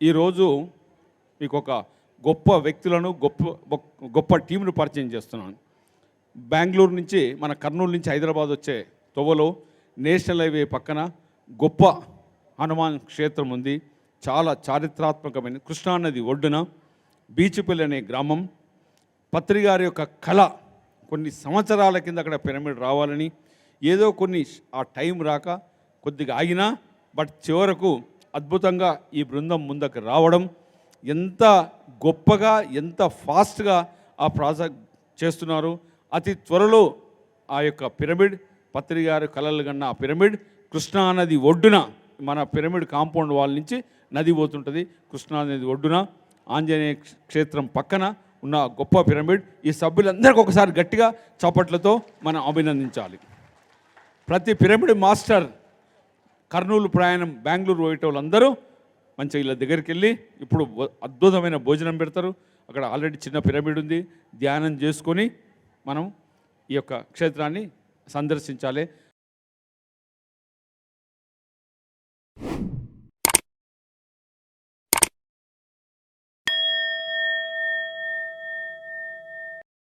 ఈరోజు మీకు ఒక గొప్ప వ్యక్తులను గొప్ప గొప్ప టీంను పరిచయం చేస్తున్నాను. బెంగళూరు నుంచి మన కర్నూలు నుంచి హైదరాబాద్ వచ్చే తొవ్వలో నేషనల్ హైవే పక్కన గొప్ప హనుమాన్ క్షేత్రం ఉంది. చాలా చారిత్రాత్మకమైన కృష్ణానది ఒడ్డున బీచుపల్లి అనే గ్రామం. పత్రి గారి యొక్క కళ కొన్ని సంవత్సరాల కింద అక్కడ పిరమిడ్ రావాలని ఏదో కొన్ని ఆ టైం రాక కొద్దిగా ఆగినా బట్ చివరకు అద్భుతంగా ఈ బృందం ముందుకు రావడం ఎంత గొప్పగా ఎంత ఫాస్ట్గా ఆ ప్రాజెక్ట్ చేస్తున్నారు. అతి త్వరలో ఆ యొక్క పిరమిడ్ పత్రి గారు కలలు కన్న ఆ పిరమిడ్ కృష్ణా నది ఒడ్డున మన పిరమిడ్ కాంపౌండ్ వాల్ నుంచి నది పోతుంటుంది. కృష్ణా నది ఒడ్డున ఆంజనేయ క్షేత్రం పక్కన ఉన్న గొప్ప పిరమిడ్ ఈ సభ్యులందరికీ ఒకసారి గట్టిగా చప్పట్లతో మనం అభినందించాలి. ప్రతి పిరమిడ్ మాస్టర్ కర్నూలు ప్రయాణం బెంగళూరు పోయేటోళ్ళందరూ మంచిగా ఇలా దగ్గరికి వెళ్ళి ఇప్పుడు అద్భుతమైన భోజనం పెడతారు. అక్కడ ఆల్రెడీ చిన్న పిరమిడ్ ఉంది. ధ్యానం చేసుకొని మనం ఈ యొక్క క్షేత్రాన్ని సందర్శించాలి.